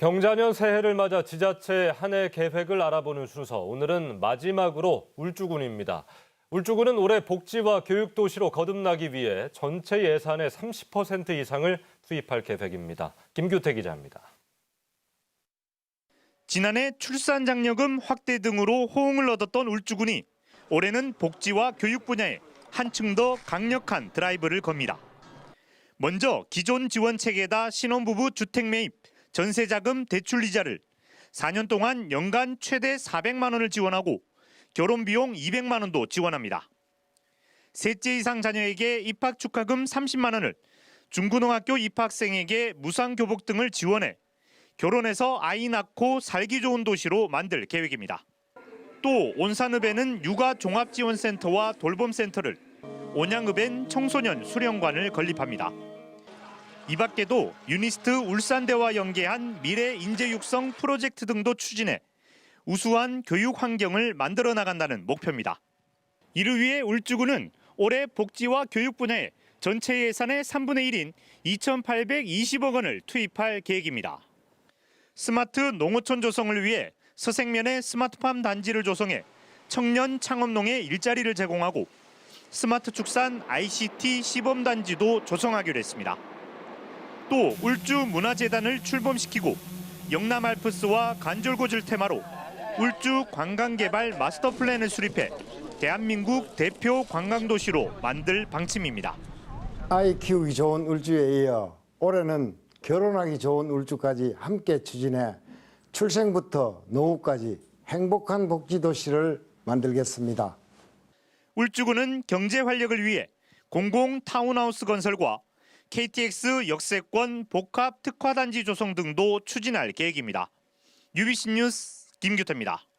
경자년 새해를 맞아 지자체 한 해 계획을 알아보는 순서. 오늘은 마지막으로 울주군입니다. 울주군은 올해 복지와 교육 도시로 거듭나기 위해 전체 예산의 30% 이상을 투입할 계획입니다. 김규태 기자입니다. 지난해 출산 장려금 확대 등으로 호응을 얻었던 울주군이 올해는 복지와 교육 분야에 한층 더 강력한 드라이브를 겁니다. 먼저 기존 지원 체계에다 신혼부부 주택 매입, 전세 자금 대출 이자를 4년 동안 연간 최대 400만 원을 지원하고 결혼 비용 200만 원도 지원합니다. 셋째 이상 자녀에게 입학 축하금 30만 원을 중고등학교 입학생에게 무상 교복 등을 지원해 결혼해서 아이 낳고 살기 좋은 도시로 만들 계획입니다. 또 온산읍에는 육아 종합지원센터와 돌봄센터를, 온양읍엔 청소년 수련관을 건립합니다. 이 밖에도 유니스트 울산대와 연계한 미래 인재 육성 프로젝트 등도 추진해 우수한 교육 환경을 만들어 나간다는 목표입니다. 이를 위해 울주군은 올해 복지와 교육 분야에 전체 예산의 3분의 1인 2,820억 원을 투입할 계획입니다. 스마트 농어촌 조성을 위해 서생면에 스마트팜 단지를 조성해 청년 창업농에 일자리를 제공하고 스마트 축산 ICT 시범 단지도 조성하기로 했습니다. 또 울주 문화재단을 출범시키고 영남 알프스와 간절곶을 테마로 울주 관광개발 마스터 플랜을 수립해 대한민국 대표 관광도시로 만들 방침입니다. 아이 키우기 좋은 울주에 이어 올해는 결혼하기 좋은 울주까지 함께 추진해 출생부터 노후까지 행복한 복지도시를 만들겠습니다. 울주군은 경제 활력을 위해 공공 타운하우스 건설과 KTX 역세권 복합 특화단지 조성 등도 추진할 계획입니다. UBC 뉴스 김규태입니다.